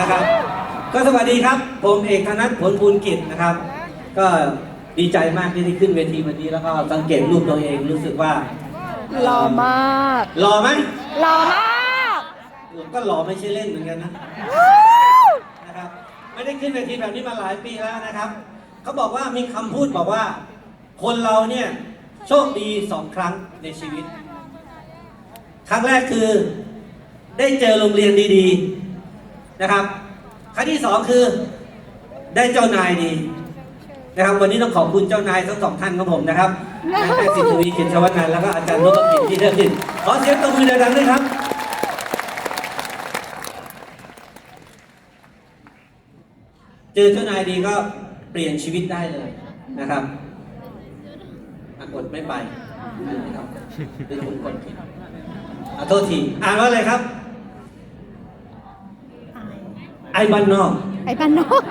นะครับ ก็สวัสดีครับ ผมเอกธนัทผลภูลกิจนะครับ ก็ดีใจมากที่ได้ขึ้นเวทีวันนี้แล้วก็สังเกตรูปตัวเองรู้สึกว่าหล่อมากหล่อไหมหล่อมากผมก็หล่อไม่ใช่เล่นเหมือนกันนะนะครับไม่ได้ขึ้นเวทีแบบนี้มาหลายปีแล้วนะครับเขาบอกว่ามีคำพูดบอกว่า คนเราเนี่ยโชคดีสองครั้งในชีวิต ครั้งแรกคือได้เจอโรงเรียนดีๆ นะครับครั้งที่สองคือได้เจ้านายดีนะครับ วันนี้ต้องขอบคุณเจ้านายทั้งสองท่านของผมนะครับนายแพทย์สิทธวีเขียนชวนันแล้วก็อาจารย์นพกิจที่เลือกดินขอเสียงตบมือดังๆด้วยครับเจอเจ้านายดีก็เปลี่ยนชีวิตได้เลยนะครับอะกดไม่ไปนะครับเป็นคุณกดผิดขอโทษทีอ่านว่าอะไรครับ ไอ้บ้านนอก ไอ้บ้านนอก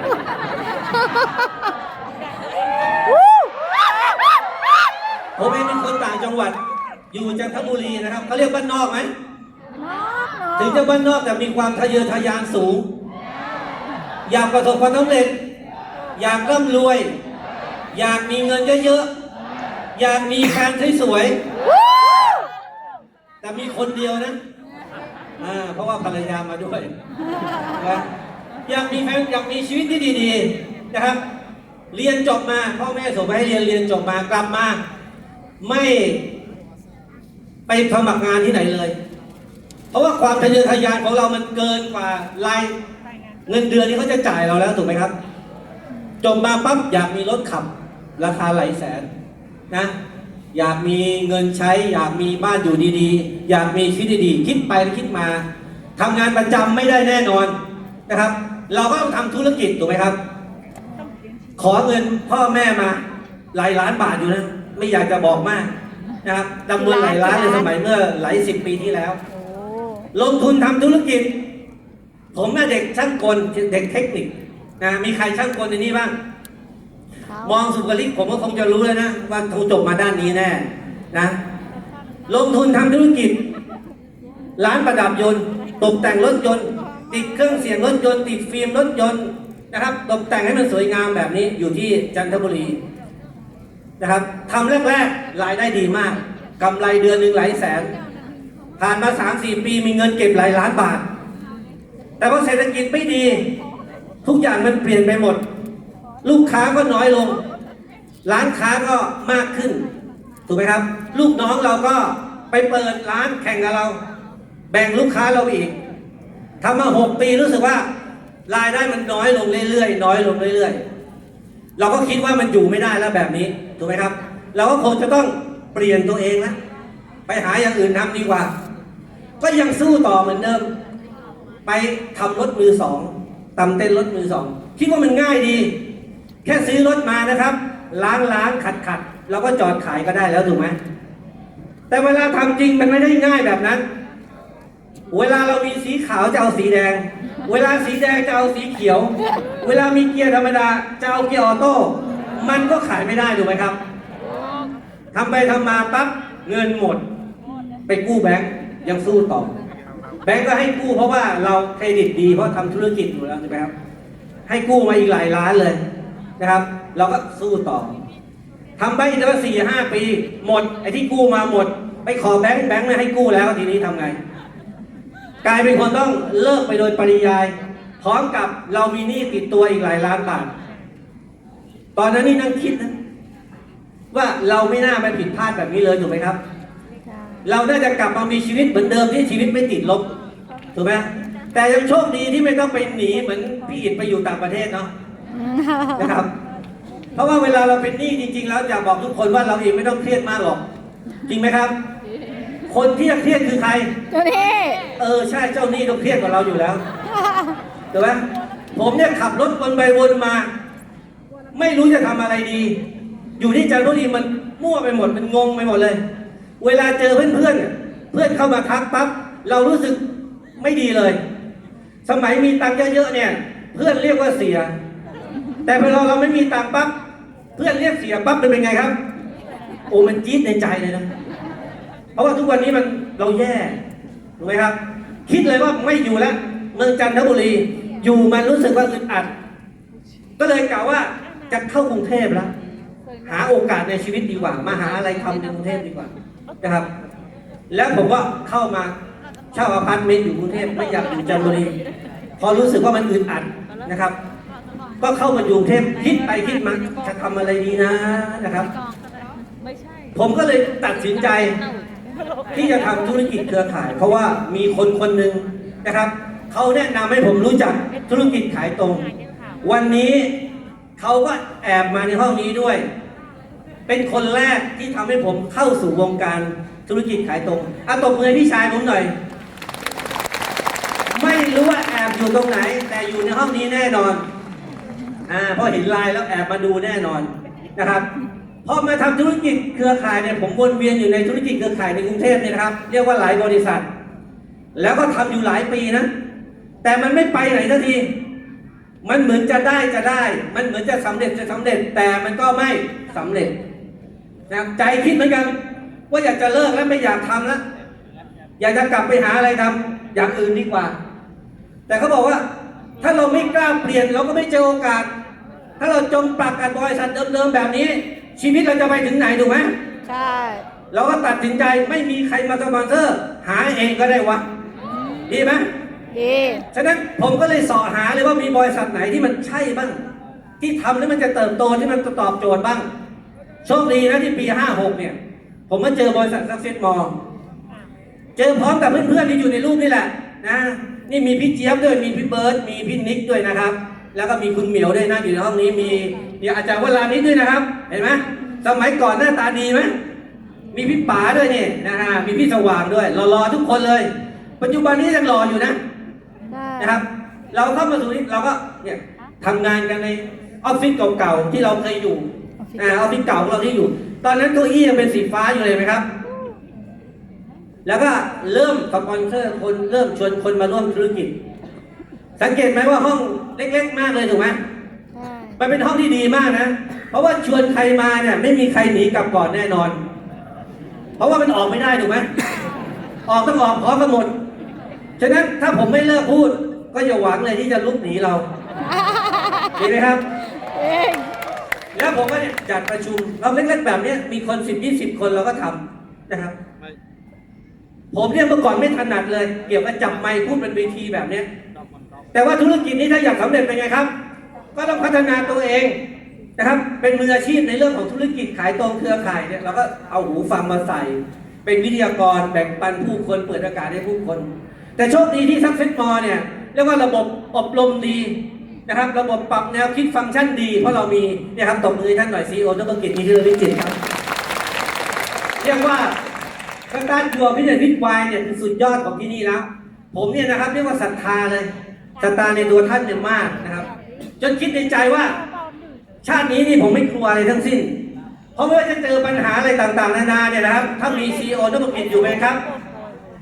ผมเองเป็นคนต่างจังหวัด อยู่จันทบุรีนะครับเขาเรียกบ้านนอกไหมถึงจะบ้านนอกแต่มีความทะเยอทะยานสูง อยากประสบความสำเร็จ อยากร่ำรวย อยากมีเงินเยอะๆ อยากมีแฟนสวยๆแต่มีคนเดียวนะ อ่า เพราะว่าภรรยามาด้วยนะ อยากมีแฟนอยากมีชีวิตที่ดีๆนะครับ เรียนจบมาพ่อแม่ส่งไปให้เรียนเรียนจบมากลับมา ไม่ไปสมัครงานที่ไหนเลย เพราะว่าความทะเยอทะยานของเรามันเกินกว่ารายเงินเดือนที่เขาจะจ่ายเราแล้วถูกไหมครับ จบมาปั๊บอยากมีรถขับ ราคาหลายแสนนะอยากมีเงินใช้ อยากมีบ้านอยู่ดีๆ อยากมีชีวิตดีๆ คิดไปคิดมาทำงานประจำไม่ได้แน่นอนนะครับ เราก็ต้องทำธุรกิจถูกไหมครับ ขอเงินพ่อแม่มา หลายล้านบาทอยู่นะ ไม่อยากจะบอกมากนะครับจำนวนหลายล้านในสมัยเมื่อหลายสิบปีที่แล้วโอ้ลงทุนทำธุรกิจ ผมน่ะเด็กช่างกลเด็กเทคนิคนะมีใครช่างกลในนี้บ้าง มองสุขลิกผมก็คงจะรู้แล้วนะ ว่าคงจบมาด้านนี้แน่นะ ลงทุนทำธุรกิจ ร้านประดับยนต์ ตกแต่งรถยนต์ ติดเครื่องเสียงรถยนต์ติดฟิล์มรถยนต์นะครับ ตกแต่งให้มันสวยงามแบบนี้อยู่ที่จันทบุรีนะครับทำแรกๆรายได้ดีมากกำไรเดือนหนึ่งหลายแสน ผ่านมาสามสี่ปีมีเงินเก็บหลายล้านบาท แต่พอเศรษฐกิจไม่ดี ทุกอย่างมันเปลี่ยนไปหมด ลูกค้าก็น้อยลง ร้านค้าก็มากขึ้น ถูกไหมครับ ลูกน้องเราก็ไปเปิดร้านแข่งกับเรา แบ่งลูกค้าเราอีก ทำมาหกปีรู้สึกว่ารายได้มันน้อยลงเรื่อยๆน้อยลงเรื่อยๆ เราก็คิดว่ามันอยู่ไม่ได้แล้วแบบนี้ถูกไหมครับ เราก็คงจะต้องเปลี่ยนตัวเองนะไปหาอย่างอื่นทำดีกว่า ก็ยังสู้ต่อเหมือนเดิม ไปทำรถมือสองตำเต้นรถมือสองคิดว่ามันง่ายดี แค่ซื้อรถมานะครับ ล้างล้างขัดขัดเราก็จอดขายก็ได้แล้วถูกไหมแต่เวลาทำจริงมันไม่ได้ง่ายแบบนั้น เวลาเรามีสีขาวจะเอาสีแดง เวลาสีแดงจะเอาสีเขียว เวลามีเกียร์ธรรมดาจะเอาเกียร์ออโต้ มันก็ขายไม่ได้ถูกไหมครับทำไปทำมาปั๊บเงินหมด ไปกู้แบงก์ยังสู้ต่อ แบงก์ก็ให้กู้เพราะว่าเราเครดิตดีเพราะทำธุรกิจอยู่แล้วใช่ไหมครับ ให้กู้มาอีกหลายล้านเลยนะครับ เราก็สู้ต่อทำไปอีกแล้วสี่ห้าปี หมดไอ้ที่กู้มาหมด ไปขอแบงก์แบงก์ไม่ให้กู้แล้วทีนี้ทำไง กลายเป็นคนต้องเลิกไปโดยปริยาย พร้อมกับเรามีหนี้ติดตัวอีกหลายล้านบาท ตอนนั้นนี่นั่งคิดนะว่าเราไม่น่าไปผิดพลาดแบบนี้เลยถูกไหมครับ เราน่าจะกลับมามีชีวิตเหมือนเดิมที่ชีวิตไม่ติดลบถูกไหมแต่ยังโชคดีที่ไม่ต้องไปหนีเหมือนพี่อิดไปอยู่ต่างประเทศเนาะนะครับ เพราะว่าเวลาเราเป็นหนี้จริง ๆ แล้วอยากบอกทุกคนว่าเราเองไม่ต้องเครียดมากหรอก จริงไหมครับ คนที่จะเครียดคือใคร เจ้านี่เออใช่เจ้าหนี้ต้องเครียดกว่าเราอยู่แล้วถูกไหมผมเนี่ยขับรถวนไปวนมา ไม่รู้จะทำอะไรดี อยู่ที่จันทบุรีมันมั่วไปหมดมันงงไปหมดเลย เวลาเจอเพื่อนๆเนี่ยเพื่อนเข้ามาทักปั๊บเรารู้สึกไม่ดีเลย สมัยมีตังค์เยอะๆเนี่ย เพื่อนเรียกว่าเสีย แต่พอเราเราไม่มีตังค์ปั๊บเพื่อนเรียกเสียปั๊บมันเป็นไงครับ โอ้มันจี๊ดในใจเลยนะเพ ราะว่าทุกวันนี้มันเราแย่ถูกไหมครับ คิดเลยว่าไม่อยู่แล้ว เมืองจันทบุรี อยู่มันรู้สึกว่าอึดอัด ก็เลยกล่าวว่าจะเข้ากรุงเทพแล้ว หาโอกาสในชีวิตดีกว่า มาหาอะไรทำในกรุงเทพดีกว่านะครับ แล้วผมก็เข้ามาเช่าอพาร์ตเมนต์อยู่กรุงเทพไม่อยากอยู่จันทบุรี พอรู้สึกว่ามันอึดอัดนะครับ ก็เข้ามาอยู่กรุงเทพคิดไปคิดมาจะทำอะไรดีนะนะครับ ผมก็เลยตัดสินใจ ที่จะทำธุรกิจเครือข่าย เพราะว่ามีคนคนหนึ่งนะครับเขาแนะนำให้ผมรู้จักธุรกิจขายตรง วันนี้เขาก็แอบมาในห้องนี้ด้วย เป็นคนแรกที่ทำให้ผมเข้าสู่วงการธุรกิจขายตรงอะตบมือให้พี่ชายผมหน่อย ไม่รู้ว่าแอบอยู่ตรงไหน แต่อยู่ในห้องนี้แน่นอน อ่าเพราะเห็นไลน์แล้วแอบมาดูแน่นอนนะครับ พอมาทำธุรกิจเครือข่ายเนี่ยผมวนเวียนอยู่ในธุรกิจเครือข่ายในกรุงเทพเนี่ยนะครับ เรียกว่าหลายบริษัท แล้วก็ทำอยู่หลายปีนะ แต่มันไม่ไปไหนสักที มันเหมือนจะได้จะได้ มันเหมือนจะสำเร็จจะสำเร็จ แต่มันก็ไม่สำเร็จนะใจคิดเหมือนกัน ว่าอยากจะเลิกแล้วไม่อยากทำแล้วอยากจะกลับไปหาอะไรทำอย่างอื่นดีกว่า แต่เขาบอกว่า ถ้าเราไม่กล้าเปลี่ยนเราก็ไม่เจอโอกาส ถ้าเราจมปลักกับบริษัทเดิมๆแบบนี้ ชีวิตเราจะไปถึงไหนถูกไหมใช่ เราก็ตัดสินใจไม่มีใครมาสปอนเซอร์ หาเองก็ได้วะดีไหมดีฉะนั้นผมก็เลยเสอหาเลยว่ามีบริษัทไหนที่มันใช่บ้าง ที่ทำแล้วมันจะเติบโตที่มันจะตอบโจทย์บ้างโชคดีนะที่ปี56เนี่ย ผมมาเจอบริษัทซักเซ็ตมอเจอพร้อมกับเพื่อนๆที่อยู่ในรูปนี่แหละนะนี่มีพี่เจี๊ยบด้วยมีพี่เบิร์ดมีพี่นิกด้วยนะครับ แล้วก็มีคุณเหมียวด้วยนะอยู่ในห้องนี้มีมีอาจารย์วรานิดด้วยนะครับ เห็นไหมสมัยก่อนหน้าตาดีไหมมีพี่ป๋าด้วยนี่นะฮะมีพี่สว่างด้วยรอๆทุกคนเลย ปัจจุบันนี้ยังรออยู่นะได้นะครับ เราเข้ามาสู่นี้เราก็เนี่ยทำงานกันในออฟฟิศเก่าๆที่เราเคยอยู่นะออฟฟิศเก่าของเราที่อยู่ ตอนนั้นเก้าอี้ยังเป็นสีฟ้าอยู่เลยไหมครับ แล้วก็เริ่มสปอนเซอร์คนเริ่มชวนคนมาร่วมธุรกิจ สังเกตไหมว่าห้องเล็กๆ มากเลยถูกไหมใช่มันเป็นห้องที่ดีมากนะ เพราะว่าชวนใครมาเนี่ยไม่มีใครหนีกลับก่อนแน่นอน เพราะว่ามันออกไม่ได้ถูกไหมออกต้องออกพร้อมกันหมด ฉะนั้นถ้าผมไม่เลิกพูด ก็อย่าหวังเลยที่จะลุกหนีเราดีไหมครับเองแล้วผมก็เนี่ยจัดประชุมเราเล็กๆแบบเนี้ยมีคนสิบยี่สิบคนเราก็ทำนะครับ ผมเนี่ยเมื่อก่อนไม่ถนัดเลย เกี่ยวกับจับไมค์พูดเป็นเวทีแบบเนี้ย แต่ว่าธุรกิจนี้ถ้าอยากสำเร็จเป็นไงครับ ก็ต้องพัฒนาตัวเองนะครับ เป็นมืออาชีพในเรื่องของธุรกิจขายตรงเครือข่ายเนี่ยเราก็เอาหูฟังมาใส่ เป็นวิทยากรแบ่งปันผู้คนเปิดโอกาสให้ผู้คน แต่โชคดีที่ซักเซสมอเนี่ยเรียกว่าระบบอบรมดีนะครับ ระบบปรับแนวคิดฟังก์ชันดี เพราะเรามีเนี่ยครับตบมือท่านหน่อยซีโอธุรกิจมีชื่อวิจิตครับเรียกว่าทางด้านตัวพิเศษพิทวายเนี่ยคือสุดยอดของที่นี่แล้วผมเนี่ยนะครับเรียกว่าศรัทธาเลย ศรัทธาในตัวท่านเนี่ยมากนะครับ จนคิดในใจว่า ชาตินี้นี่ผมไม่กลัวอะไรทั้งสิ้น เพราะว่าจะเจอปัญหาอะไรต่างๆ นานาเนี่ยนะครับ ถ้ามีซีโอธุรกิจอยู่ไหมครับ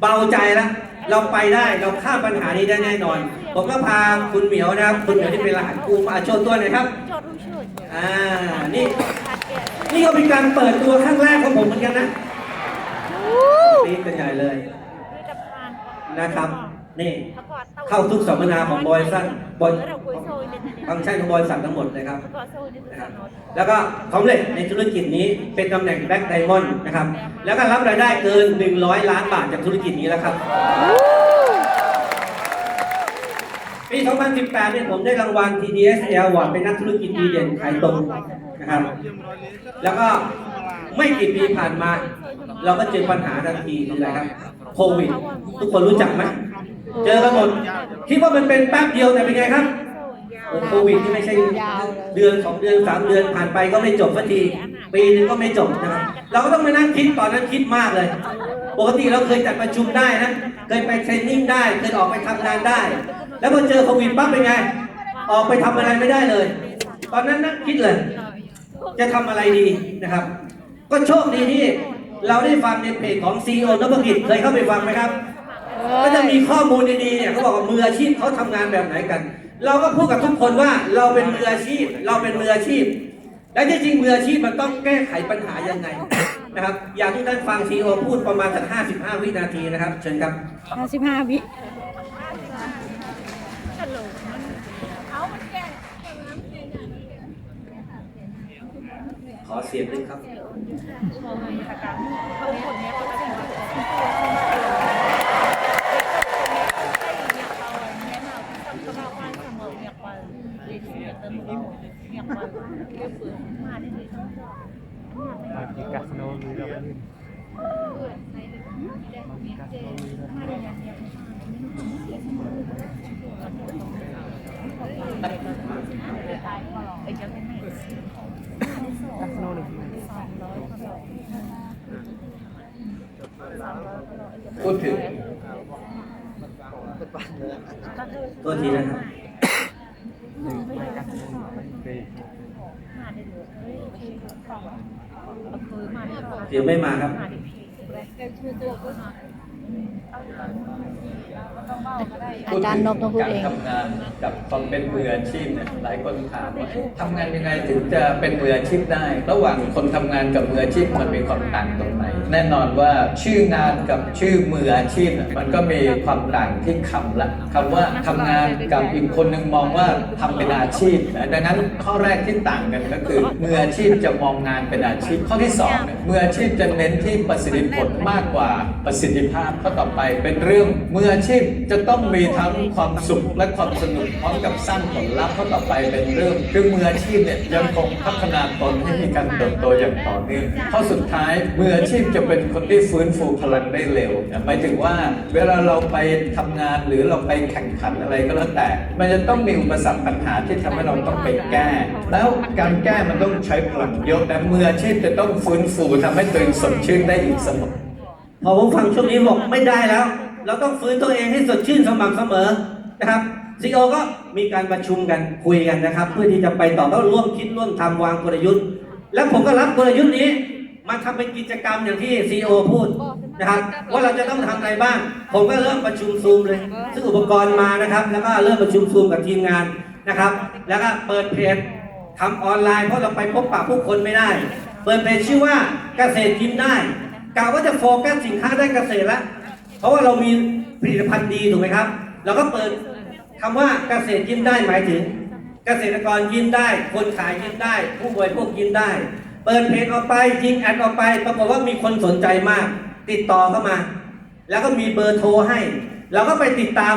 เบาใจแล้วเราไปได้เราข้ามปัญหานี้ได้แน่นอน ผมก็พาคุณเหมียวนะครับ คุณเหมียวที่เป็นรหัสกูมาโชว์ตัวหน่อยครับจอดรู้ชื่ออ่านี่นี่ก็เป็นการเปิดตัวครั้งแรกของผมเหมือนกันนะตีกันใหญ่เลยนะครับ นี่ เข้าทุกสัมมนาของบริษัทบริฟังก์ชันของบริษัททั้งหมดเลยครับนะครับ แล้วก็สำเร็จในธุรกิจนี้เป็นตำแหน่งแบ็คไดมอนด์นะครับ แล้วก็รับรายได้เกิน 100 ล้านบาทจากธุรกิจนี้แล้วครับปี 2018 เนี่ยผมได้รางวัล TDS Award เป็นนักธุรกิจดีเด่นขายตรงนะครับ แล้วก็ไม่กี่ปีผ่านมา เราก็เจอปัญหาทันทีคืออะไรครับ โควิด ทุกคนรู้จักไหม เจอกันหมดคิดว่ามันเป็นแป๊บเดียวแต่เป็นไงครับโอ้โควิดที่ไม่ใช่เดือนสองเดือนสามเดือนผ่านไปก็ไม่จบสักทีปีนึงก็ไม่จบนะครับเราก็ต้องมานั่งคิดตอนนั้นคิดมากเลย ปกติเราเคยจัดประชุมได้นะเคยไปเทรนนิ่งได้เคยออกไปทำงานได้ แล้วพอเจอโควิดปั๊บเป็นไง ออกไปทำอะไรไม่ได้เลย ตอนนั้นนั่งคิดเลย จะทำอะไรดีนะครับ ก็โชคดีที่เราได้ฟังในเพจของซีโอนพกิจเคยเข้าไปฟังไหมครับ ก็จะมีข้อมูลดีๆเนี่ยเขาบอกว่ามืออาชีพเขาทำงานแบบไหนกัน เราก็พูดกับทุกคนว่าเราเป็นมืออาชีพ เราเป็นมืออาชีพ และจริงๆมืออาชีพมันต้องแก้ไขปัญหายังไงนะครับ อยากที่ท่านฟังซีโอพูดประมาณสัก55 วินาทีนะครับ เชิญครับ ห้าสิบห้าวิขอเสียงหนึ่งครับ อยู่ Magikas no lula pa rin. Magikas no lula. พูดถึงโทษทีนะครับ เดี๋ยวไม่มาครับ อาจารย์นบต้องพูดเองการทำงานกับความเป็นมืออาชีพเนี่ยหลายคนถามว่าเอ๊ะทำงานยังไงถึงจะเป็นมืออาชีพได้ ระหว่างคนทำงานกับมืออาชีพมันมีความต่างตรงไหนแน่นอนว่าชื่องานกับชื่อมืออาชีพเนี่ยมันก็มีความต่างที่คำละคำว่าทำงานกับอีกคนหนึ่งมองว่าทำเป็นอาชีพนะดังนั้นข้อแรกที่ต่างกันก็คือมืออาชีพจะมองงานเป็นอาชีพ ข้อที่สองเนี่ยมืออาชีพจะเน้นที่ประสิทธิผลมากกว่าประสิทธิภาพข้อต่อไปเป็นเรื่องมืออาชีพจะต้องมีทั้งความสุขและความสนุกพร้อมกับสร้างผลลัพธ์ข้อต่อไปเป็นเรื่องคือมืออาชีพเนี่ยยังคงพัฒนาตนให้มีการเติบโตอย่างต่อเนื่องข้อสุดท้ายมืออาชีพจะเป็นคนที่ฟื้นฟูพลังได้เร็วหมายถึงว่าเวลาเราไปทำงานหรือเราไปแข่งขันอะไรก็แล้วแต่ มันจะต้องมีอุปสรรคปัญหาที่ทำให้เราต้องไปแก้ แล้วการแก้มันต้องใช้พลังเยอะแต่มืออาชีพจะต้องฟื้นฟูทำให้ตัวเองสดชื่นได้อีกเสมอพอผมฟังช่วงนี้บอกไม่ได้แล้ว เราต้องฟื้นตัวเองให้สดชื่นสม่ำเสมอนะครับซีโอก็มีการประชุมกันคุยกันนะครับ เพื่อที่จะไปต่อก็ร่วมคิดร่วมทำวางกลยุทธ์ แล้วผมก็รับกลยุทธ์นี้มาทำเป็นกิจกรรมอย่างที่ซีโอพูดนะครับว่าเราจะต้องทำอะไรบ้าง ผมก็เริ่มประชุมซูมเลย ซึ่งอุปกรณ์มานะครับ แล้วก็เริ่มประชุมซูมกับทีมงานนะครับ แล้วก็เปิดเพจทำออนไลน์เพราะเราไปพบปะผู้คนไม่ได้ เปิดเพจชื่อว่าเกษตรกินได้กะว่าจะโฟกัสสินค้าด้านเกษตรละ เพราะว่าเรามีผลิตภัณฑ์ดีถูกไหมครับเราก็เปิดคำว่าเกษตรกินได้หมายถึง เกษตรกรกินได้ คนขายกินได้ ผู้บริโภคกินได้ เปิดเพจออกไปยิงแอดออกไปปรากฏว่ามีคนสนใจมาก ติดต่อเข้ามา แล้วก็มีเบอร์โทรให้เราก็ไปติดตาม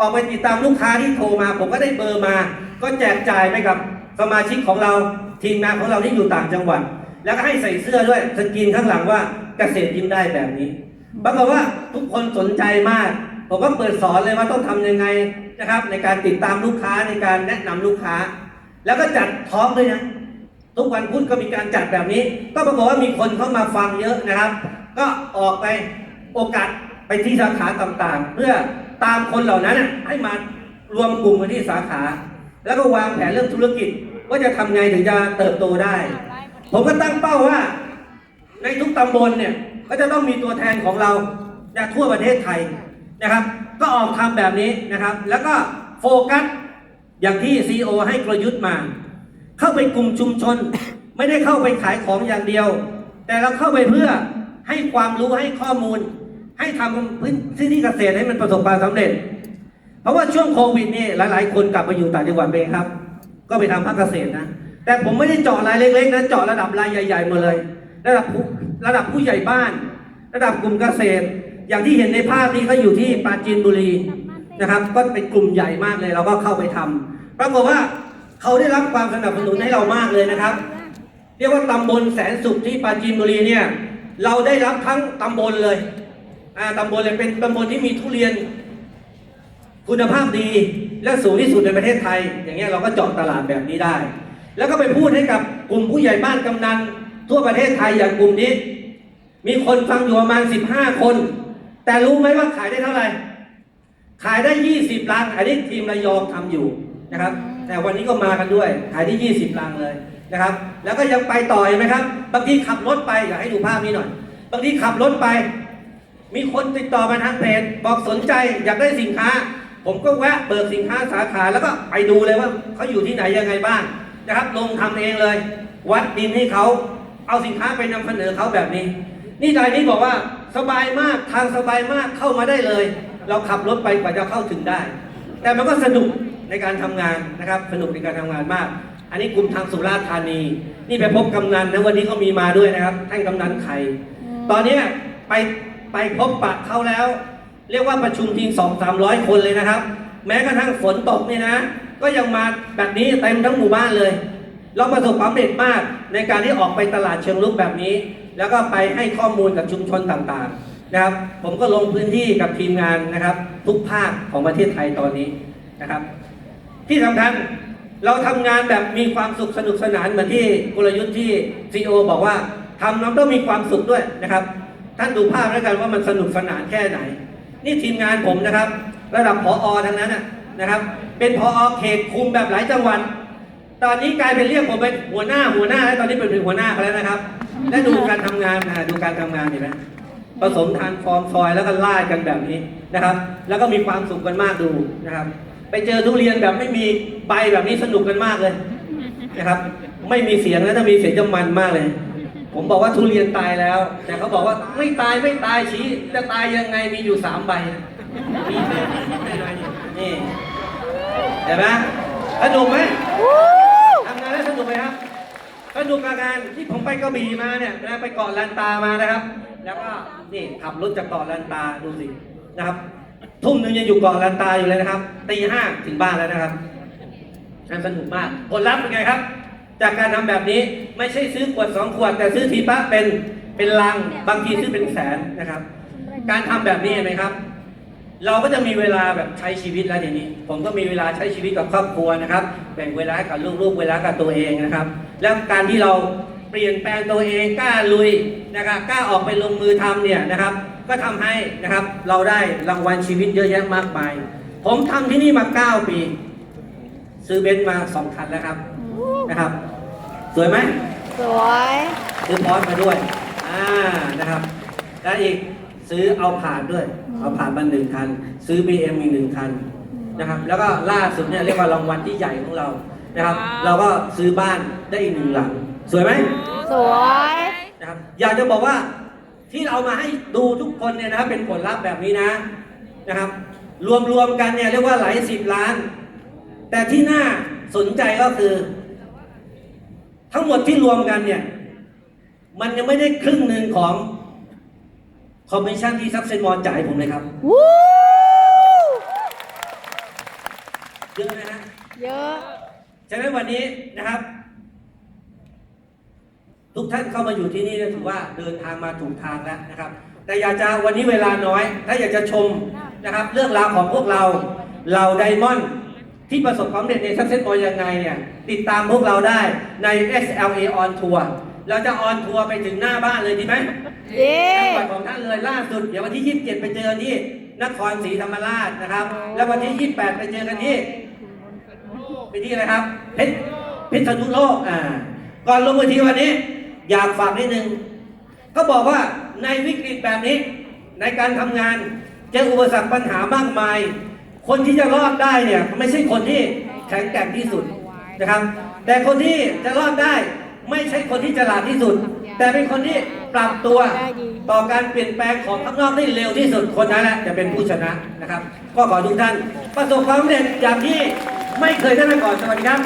ออกไปติดตามลูกค้าที่โทรมา ผมก็ได้เบอร์มา ก็แจกจ่ายไปกับสมาชิกของเราทีมงานของเราที่อยู่ต่างจังหวัด แล้วก็ให้ใส่เสื้อด้วยสกรีนข้างหลังว่าเกษตรยิ้มได้แบบนี้ ปรากฏว่าทุกคนสนใจมาก ผมก็เปิดสอนเลยว่าต้องทำยังไงนะครับ ในการติดตามลูกค้าในการแนะนำลูกค้า แล้วก็จัดท้องด้วยนะทุกวันพุธก็มีการจัดแบบนี้ ก็ปรากฏว่ามีคนเข้ามาฟังเยอะนะครับ ก็ออกไปโอกาสไปที่สาขาต่างๆ เพื่อตามคนเหล่านั้นให้มารวมกลุ่มกันที่สาขา แล้วก็วางแผนเรื่องธุรกิจว่าจะทำไงถึงจะเติบโตได้ ผมก็ตั้งเป้าว่า ในทุกตำบลเนี่ย ก็จะต้องมีตัวแทนของเราจากทั่วประเทศไทยนะครับ ก็ออกทำแบบนี้นะครับ แล้วก็โฟกัสอย่างที่ซีอให้กลยุทธ์มา เข้าไปกลุ่มชุมชน ไม่ได้เข้าไปขายของอย่างเดียว แต่เราเข้าไปเพื่อให้ความรู้ให้ข้อมูล ให้ทำพื้นที่เกษตรให้มันประสบความสำเร็จ เพราะว่าช่วงโควิดนี่หลาย ๆ คนกลับมาอยู่ต่างจังหวัดเองครับ ก็ไปทำภาคเกษตรนะแต่ผมไม่ได้เจาะรายเล็กๆนะเจาะระดับรายใหญ่ ๆมดเลย ระดับ ระดับผู้ใหญ่บ้าน ระดับกลุ่มเกษตร อย่างที่เห็นในภาพนี้เขาอยู่ที่ปราจีนบุรีนะครับ ก็เป็นกลุ่มใหญ่มากเลยเราก็เข้าไปทำปรากฏว่าเขาได้รับความสนับสนุนให้เรามากเลยนะครับ เรียกว่าตำบลแสนสุขที่ปราจีนบุรีเนี่ยเราได้รับทั้งตำบลเลยอ่าตำบลเลยเป็นตำบลที่มีทุเรียนคุณภาพดีและสูงที่สุดในประเทศไทย อย่างเงี้ยเราก็เจาะตลาดแบบนี้ได้ แล้วก็ไปพูดให้กับกลุ่มผู้ใหญ่บ้านกำนัน ทั่วประเทศไทยอย่างกลุ่มนี้ มีคนฟังอยู่ประมาณ15คน แต่รู้ไหมว่าขายได้เท่าไหร่ ขายได้20ลังอันนี้ทีมระยองทำอยู่นะครับ แต่วันนี้ก็มากันด้วย ขายได้20ลังเลยนะครับ แล้วก็ยังไปต่อเห็นไหมครับ บางทีขับรถไปอยากให้ดูภาพนี้หน่อย บางทีขับรถไป มีคนติดต่อมาทางเพจบอกสนใจอยากได้สินค้า ผมก็แวะเบิกสินค้าสาขาแล้วก็ไปดูเลยว่าเขาอยู่ที่ไหนยังไงบ้างนะครับ ลงทำเองเลย วัดดินให้เขา เอาสินค้าไปนำเสนอเขาแบบนี้ นี่รายนี้บอกว่าสบายมากทางสบายมากเข้ามาได้เลย เราขับรถไปกว่าจะเข้าถึงได้ แต่มันก็สนุกในการทำงานนะครับ สนุกในการทำงานมาก อันนี้กลุ่มทางสุราษฎร์ธานี นี่ไปพบกำนันนะวันนี้ก็มีมาด้วยนะครับท่านกำนันไข่ตอนนี้ไปไปพบปะเขาแล้ว เรียกว่าประชุมทีสองสามร้อยคนเลยนะครับ แม้กระทั่งฝนตกเนี่ยนะ ก็ยังมาแบบนี้เต็มทั้งหมู่บ้านเลย เราประสบความสำเร็จมากในการที่ออกไปตลาดเชิงลุกแบบนี้ แล้วก็ไปให้ข้อมูลกับชุมชนต่างๆนะครับ ผมก็ลงพื้นที่กับทีมงานนะครับ ทุกภาคของประเทศไทยตอนนี้นะครับ ที่สำคัญเราทำงานแบบมีความสุขสนุกสนานเหมือนที่กลยุทธ์ที่ซีอบอกว่าทำแล้วต้องมีความสุขด้วยนะครับ ท่านดูภาพแล้วกันว่ามันสนุกสนานแค่ไหน นี่ทีมงานผมนะครับ ระดับพออทั้งนั้นนะนะครับ เป็นพออเขตคุมแบบหลายจังหวัด ตอนนี้กลายเป็นเรียกผมเป็นหัวหน้าหัวหน้าแล้วตอนนี้เป็นหัวหน้าไปแล้วนะครับ และดูการทำงานนะดูการทำงานเห็นไหมผสมทานฟอร์มซอยแล้วก็ล่ากันแบบนี้นะครับ แล้วก็มีความสุขกันมากดูนะครับ ไปเจอทุเรียนแบบไม่มีใบแบบนี้สนุกกันมากเลยนะครับ ไม่มีเสียงแล้วถ้ามีเสียงจะมันมากเลย ผมบอกว่าทุเรียนตายแล้ว แต่เขาบอกว่าไม่ตายไม่ตายชี้จะตายยังไงมีอยู่สามใบมีแค่นี้ไม่น้อยนี่นี่เห็นไหมสนุกไหม ไหมครับสนุกกับงานที่ผมไปกระบี่มาเนี่ยนะไปเกาะลันตามานะครับ แล้วก็นี่ขับรถจากเกาะลันตาดูสินะครับ ทุ่มหนึ่งยังอยู่เกาะลันตาอยู่เลยนะครับตีห้าถึงบ้านแล้วนะครับงานสนุกมากผลลัพธ์เป็นไงครับ จากการทำแบบนี้ไม่ใช่ซื้อขวดสองขวด แต่ซื้อทีปะเป็นเป็นลังบางทีซื้อเป็นแสนนะครับ การทำแบบนี้เห็นไหมครับ เราก็จะมีเวลาแบบใช้ชีวิตแล้วเดี๋ยวนี้ ผมก็มีเวลาใช้ชีวิตกับครอบครัวนะครับ แบ่งเวลาให้กับลูกๆ เวลากับตัวเองนะครับ แล้วการที่เราเปลี่ยนแปลงตัวเองกล้าลุยนะครับกล้าออกไปลงมือทำเนี่ยนะครับ ก็ทำให้นะครับเราได้รางวัลชีวิตเยอะแยะมากมาย ผมทำที่นี่มา 9 ปี ซื้อเบนซ์มาสองคันแล้วครับนะครับ สวยไหมสวยซื้อพอสมาด้วยอ่านะครับแล้วอีก ซื้อเอาผ่านด้วย เอาผ่านมาหนึ่งคัน ซื้อ BM อีกหนึ่งคันนะครับ แล้วก็ล่าสุดเนี่ยเรียกว่ารางวัลที่ใหญ่ของเรานะครับ เราก็ซื้อบ้านได้อีกหนึ่งหลัง สวยไหมสวยนะครับอยากจะบอกว่าที่เรามาให้ดูทุกคนเนี่ยนะครับเป็นผลลัพธ์แบบนี้นะนะครับ รวมๆกันเนี่ยเรียกว่าหลายสิบล้าน แต่ที่น่าสนใจก็คือ ทั้งหมดที่รวมกันเนี่ย มันยังไม่ได้ครึ่งหนึ่งของ คอมมิชชั่นที่ซับเซนมอนจ่ายให้ผมเลยครับ วู้เยอะนะฮะเยอะฉะนั้นวันนี้นะครับ ทุกท่านเข้ามาอยู่ที่นี่เนี่ยถือว่าเดินทางมาถูกทางแล้วนะครับ แต่อยากจะวันนี้เวลาน้อย ถ้าอยากจะชมนะครับ เรื่องราวของพวกเราเราไดมอนด์ที่ประสบความสำเร็จในซักเซสบอลยังไงเนี่ยติดตามพวกเราได้ใน SLA on Tour เราจะออนทัวร์ไปถึงหน้าบ้านเลยดีไหมเย้จังหวัดของท่านเลยล่าสุด เดี๋ยววันที่ 27 ไปเจอกันที่นครศรีธรรมราชนะครับ แล้ววันที่ 28 ไปเจอกันที่ไปที่อะไรครับ เพชรเพชรนุโลกอ่า ก่อนลงมือทีวันนี้ อยากฝากนิดนึง ก็บอกว่าในวิกฤตแบบนี้ ในการทำงานเจออุปสรรคปัญหามากมาย คนที่จะรอดได้เนี่ย ไม่ใช่คนที่แข็งแกร่งที่สุดนะครับ แต่คนที่จะรอดได้ ไม่ใช่คนที่ฉลาดที่สุด แต่เป็นคนที่ปรับตัวต่อการเปลี่ยนแปลงของข้างนอกได้เร็วที่สุดคนนั้นแหละจะเป็นผู้ชนะนะครับ ก็ขอทุกท่าน ประสบความสำเร็จอย่างที่ไม่เคยได้มาก่อนสวัสดีครับ